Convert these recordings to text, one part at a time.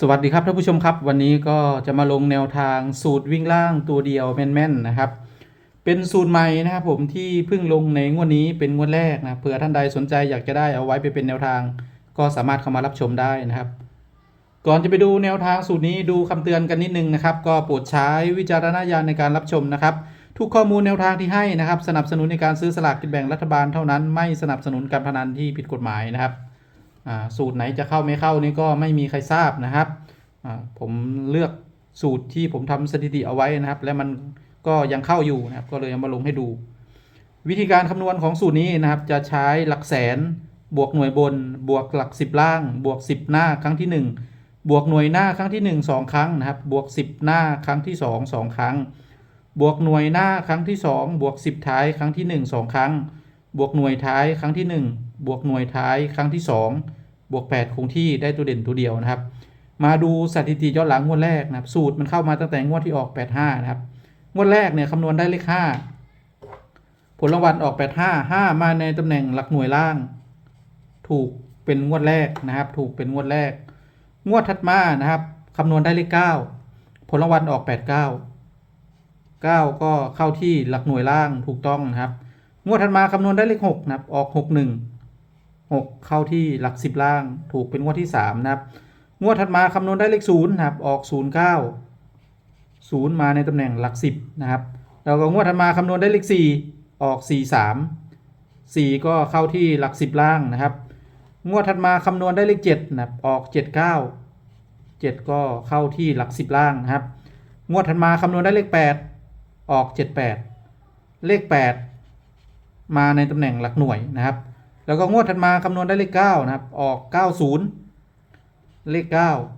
สวัสดีครับท่านผู้ชมครับ วันนี้ก็จะมาลงแนวทางสูตรวิ่งล่างตัวเดียวแม่นๆนะครับ เป็นสูตรใหม่นะครับผมที่เพิ่งลงในงวดนี้เป็นงวดแรกนะเผื่อท่านใดสนใจอยากจะได้เอาไว้ไปเป็นแนวทาง ก็สามารถเข้ามารับชมได้นะครับ ก่อนจะไปดูแนวทางสูตรนี้ดูคำเตือนกันนิดนึงนะครับ ก็โปรดใช้วิจารณญาณในการรับชมนะครับ ทุกข้อมูลแนวทางที่ให้นะครับ สนับสนุนในการซื้อสลากกินแบ่งรัฐบาลเท่านั้น ไม่สนับสนุนการพนันที่ผิดกฎหมายนะครับ สูตรไหนจะเข้าไม่เข้านี่ก็ไม่มีใครทราบนะครับผมเลือกสูตรที่ผมทำสถิติเอาไว้นะครับ และมันก็ยังเข้าอยู่นะครับ ก็เลยเอามาลงให้ดู วิธีการคำนวณของสูตรนี้นะครับ จะใช้หลักแสน บวกหน่วยบน บวกหลัก 10 ล่าง บวก 10 หน้าครั้งที่ 1 บวกหน่วยหน้าครั้งที่ 1 2 ครั้งนะครับ บวก 10 หน้าครั้งที่ 2 2 ครั้ง บวกหน่วยหน้าครั้งที่ 2 บวก 10 ท้ายครั้งที่ 1 2 ครั้ง บวกหน่วยท้ายครั้งที่ 1 บวกหน่วยท้ายครั้งที่ 2 บวก 8 คงที่ได้ตัวเด่นตัวเดียวนะครับ มาดูสถิติย้อนหลังงวดแรกนะครับสูตรมันเข้ามาตั้งแต่งวดที่ออก 85 นะครับ งวดแรกเนี่ยคำนวณได้เลข 5 ผลรางวัลออก 85 5 มาในตำแหน่งหลักหน่วยล่าง ถูกเป็นงวดแรกนะครับ ถูกเป็นงวดแรก งวดถัดมานะครับคำนวณได้เลข 9 ผลรางวัลออก 89 9 ก็เข้าที่หลักหน่วยล่างถูกต้องนะครับ งวดถัดมาคำนวณได้เลข 6 นะครับ ออก 61 6 เข้าที่หลัก 10 ล่าง ถูกเป็นงวดที่ 3 นะครับ งวดถัดมาคำนวณได้เลข0นะครับ ออก 09 0 มาในตำแหน่งหลัก 10 นะครับ แล้วก็งวดถัดมาคำนวณได้เลข 4 ออก 43 4 ก็เข้าที่หลัก 10 ล่างนะครับ งวดถัดมาคำนวณได้เลข7นะครับ ออก 79 7 ก็เข้าที่หลัก 10 ล่างนะครับ งวดถัดมาคำนวณได้เลข 8 ออก 78 เลข 8 มาในตำแหน่งหลักหน่วยนะครับ แล้วก็งวดถัดมาคำนวณได้เลข9นะครับ ออก 90 เลข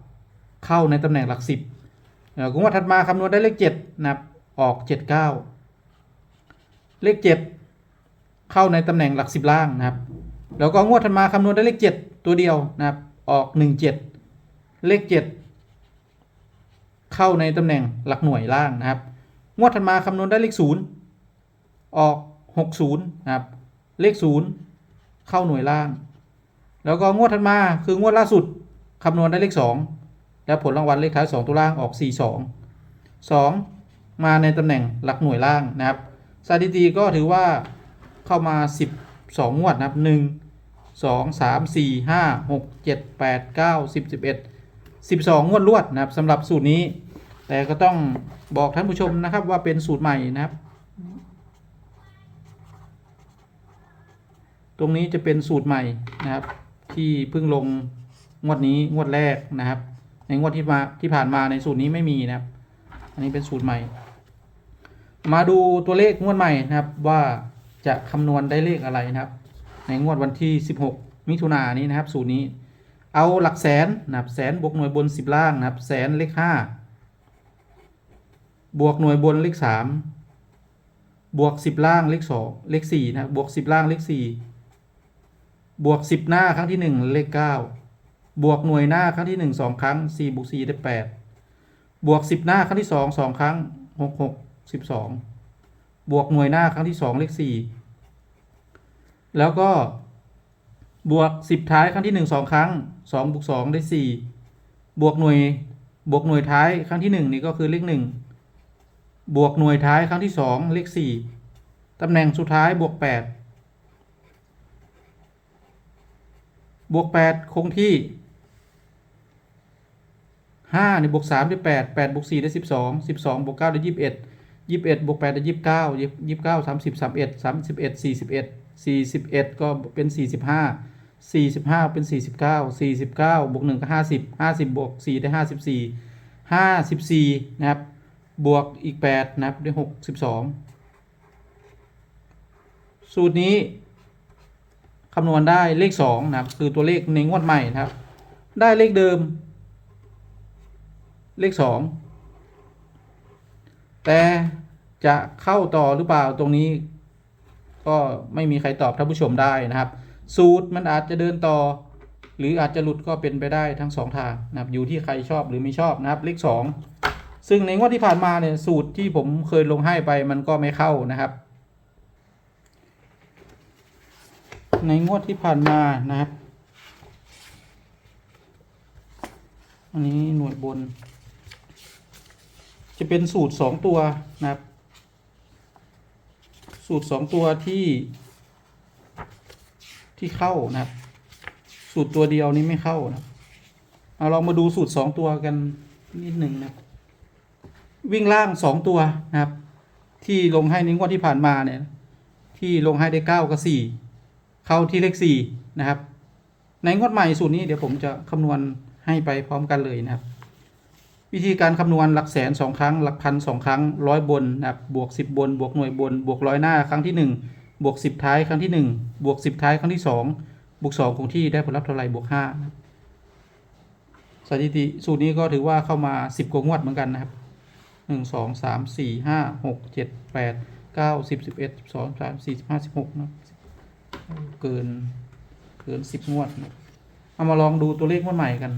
9 เข้าในตำแหน่งหลัก 10แล้วก็งวดถัดมาคำนวณได้เลข7นะครับ ออก 79 เลข 7 เข้าในตำแหน่งหลัก 10 ล่างนะครับ แล้วก็งวดถัดมาคำนวณได้เลข 7 ตัวเดียวนะครับ ออก 17 เลข 7 เข้าในตำแหน่งหลักหน่วยล่างนะครับ งวดถัดมาคำนวณได้เลข 0 ออก 60 นะครับ เลข 0 เข้าหน่วยล่าง แล้วก็งวดถัดมาคืองวดล่าสุดคำนวณได้เลข 2 และผลรางวัลเลขท้าย 2 ตัวล่างออก 42 2 มาในตำแหน่งหลักหน่วยล่างนะครับสถิติก็ถือว่าเข้ามา 12 งวดนะครับ 1 2 3 4 5 6 7 8 9 10 11 12 งวดรวดนะครับสำหรับสูตรนี้ แต่ก็ต้องบอกท่านผู้ชมนะครับว่าเป็นสูตรใหม่นะครับ ตรงนี้จะเป็นสูตรใหม่นะครับ ที่เพิ่งลงงวดนี้งวดแรกนะครับ ในงวดที่มาที่ผ่านมาในสูตรนี้ไม่มีนะครับ อันนี้เป็นสูตรใหม่ มาดูตัวเลขงวดใหม่นะครับว่าจะคำนวณได้เลขอะไรนะครับ ในงวดวันที่ 16 มิถุนายนนี้นะครับ สูตรนี้ เอาหลักแสนนะครับแสนบวกหน่วยบน 10 ล่างนะครับ แสนเลข 5 บวกหน่วยบนเลข 3 บวก 10 ล่างเลข2เลข4นะบบวก 10 ล่างเลข4 บวก10หน้าครั้งที่1เลข9บวกหน่วยหน้าครั้งที่1 2ครั้ง4บวก4ได้8บวก10หน้าครั้งที่2 2ครั้ง6 6 12บวกหน่วยหน้าครั้งที่2เลข4แล้วก็บวก10ท้ายครั้งที่1 2ครั้ง2บวก2ได้4บวกหน่วยบวกหน่วยท้ายครั้งที่1นี่ก็คือเลข1บวกหน่วยท้ายครั้งที่2เลข4ตำแหน่งสุดท้ายบวก8 บวก 8 คงที่ 5ในบวก3ได้8 8บวก4ได้ 12 12บวก9ได้21 21บวก8ได้29 29 30 31 31 41 41 ก็เป็น 45 45 เป็น 49 49 บวก1ก็50 50 บวก 4 ได้ 54 54 นะครับ บวกอีก 8 นะครับได้ 62 สูตรนี้ คำนวณได้เลข2นะครับ คือตัวเลขในงวดใหม่นะครับ ได้เลขเดิม เลข 2 แต่จะเข้าต่อหรือเปล่าตรงนี้ ก็ไม่มีใครตอบท่านผู้ชมได้นะครับ สูตรมันอาจจะเดินต่อ หรืออาจจะหลุดก็เป็นไปได้ทั้งสองทางนะครับ อยู่ที่ใครชอบหรือไม่ชอบนะครับ เลขสองซึ่งในงวดที่ผ่านมาเนี่ยสูตรที่ผมเคยลงให้ไปมันก็ไม่เข้านะครับ ในงวดที่ผ่านมานะครับ อันนี้หน่วยบน จะเป็นสูตรสองตัวนะครับ สูตรสองตัวที่ ที่เข้านะครับ สูตรตัวเดียวนี้ไม่เข้านะครับเอาลองมาดูสูตรสองตัวกันนิดหนึ่งนะครับวิ่งล่างสองตัวนะครับ ที่ลงให้ในงวดที่ผ่านมาเนี่ย ที่ลงให้ได้เก้ากับสี่ เข้าที่เลขสี่นะครับ ในงวดใหม่สูตรนี้เดี๋ยวผมจะคำนวณให้ไปพร้อมกันเลยนะครับ วิธีการคำนวณหลักแสนสองครั้ง หลักพันสองครั้งร้อยบนนะครับบวกสิบบน บวกหน่วยบน บวกร้อยหน้าครั้งที่หนึ่งบวกสิบท้ายครั้งที่หนึ่งบวกสิบท้ายครั้งที่สองบวกสองคงที่ได้ผลลัพธ์เท่าไหร่บวกห้านะครับสถิติสูตรนี้ก็ถือว่าเข้ามาสิบกว่างวดเหมือนกันนะครับหนึ่งสองสามสี่ห้าหกเจ็ดแปดเก้าสิบสิบเอ็ดสิบสองสามสี่สิบห้าสิบหกนะ เกิน เกินสิบงวด เอามาลองดูตัวเลขงวดใหม่กัน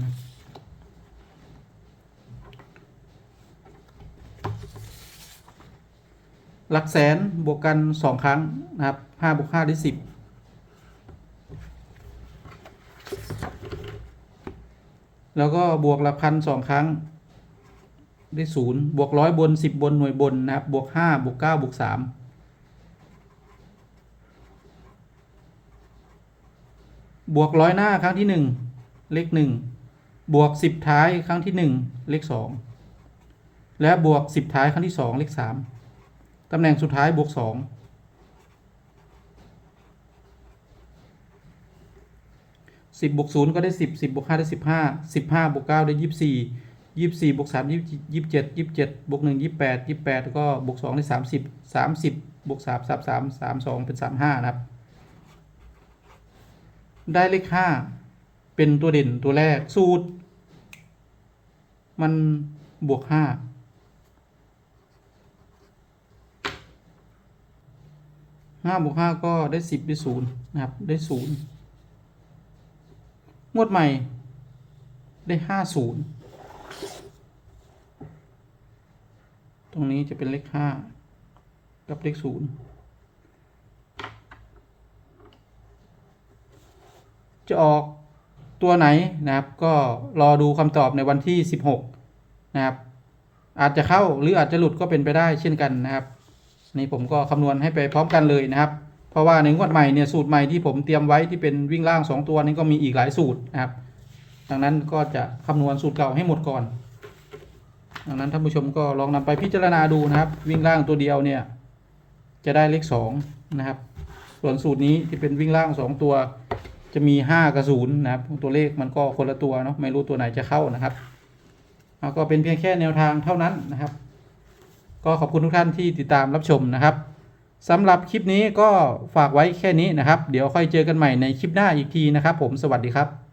หลักแสนบวกกันสองครั้ง นะครับห้าบวกห้าได้สิบแล้วก็บวกหลักพันสองครั้ง ได้ศูนย์บวกร้อยบนสิบบนหน่วยบนนะครับ บวกห้าบวกเก้าบวกสาม บวกร้อยหน้าครั้งที่หนึ่งเลขหนึ่งบวกสิบท้ายครั้งที่หนึ่งเลขสองและบวกสิบท้ายครั้งที่สองเลขสามตำแหน่งสุดท้ายบวกสองสิบบวกศูนย์ก็ได้สิบสิบบวกห้าได้สิบห้าสิบห้าบวกเก้าได้ยี่สิบสี่ยี่สิบสี่บวกสามยี่สิบเจ็ดยี่สิบเจ็ดบวกหนึ่งยี่สิบแปดยี่สิบแปดก็บวกสองได้สามสิบสามสิบบวกสามสามสามสามสองเป็นสามห้านะครับ ได้เลขห้าเป็นตัวเด่นตัวแรกสูตร มันบวกห้าห้าบวกห้าก็ได้สิบได้ศูนย์นะครับได้ศูนย์งวดใหม่ได้ห้าศูนย์ตรงนี้จะเป็นเลขห้ากับเลขศูนย์ จะออกตัวไหนนะครับ ก็รอดูคำตอบในวันที่สิบหกนะครับ อาจจะเข้าหรืออาจจะหลุดก็เป็นไปได้เช่นกันนะครับ นี่ผมก็คำนวณให้ไปพร้อมกันเลยนะครับ เพราะว่าในงวดใหม่เนี่ยสูตรใหม่ที่ผมเตรียมไว้ที่เป็นวิ่งล่าง 2 ตัวนี้ก็มีอีกหลายสูตรนะครับ ดังนั้นก็จะคำนวณสูตรเก่าให้หมดก่อน ดังนั้นท่านผู้ชมก็ลองนำไปพิจารณาดูนะครับ วิ่งล่างตัวเดียวเนี่ยจะได้เลข2นะครับ ส่วนสูตรนี้ที่เป็นวิ่งล่าง 2 ตัว จะมีห้ากับ0นนะครับ ตัวเลขมันก็คนละตัวเนาะไม่รู้ตัวไหนจะเข้านะครับก็เป็นเพียงแค่แนวทางเท่านั้นนะครับ ก็ขอบคุณทุกท่านที่ติดตามรับชมนะครับสำหรับคลิปนี้ก็ฝากไว้แค่นี้นะครับ เดี๋ยวค่อยเจอกันใหม่ในคลิปหน้าอีกทีนะครับ ผมสวัสดีครับ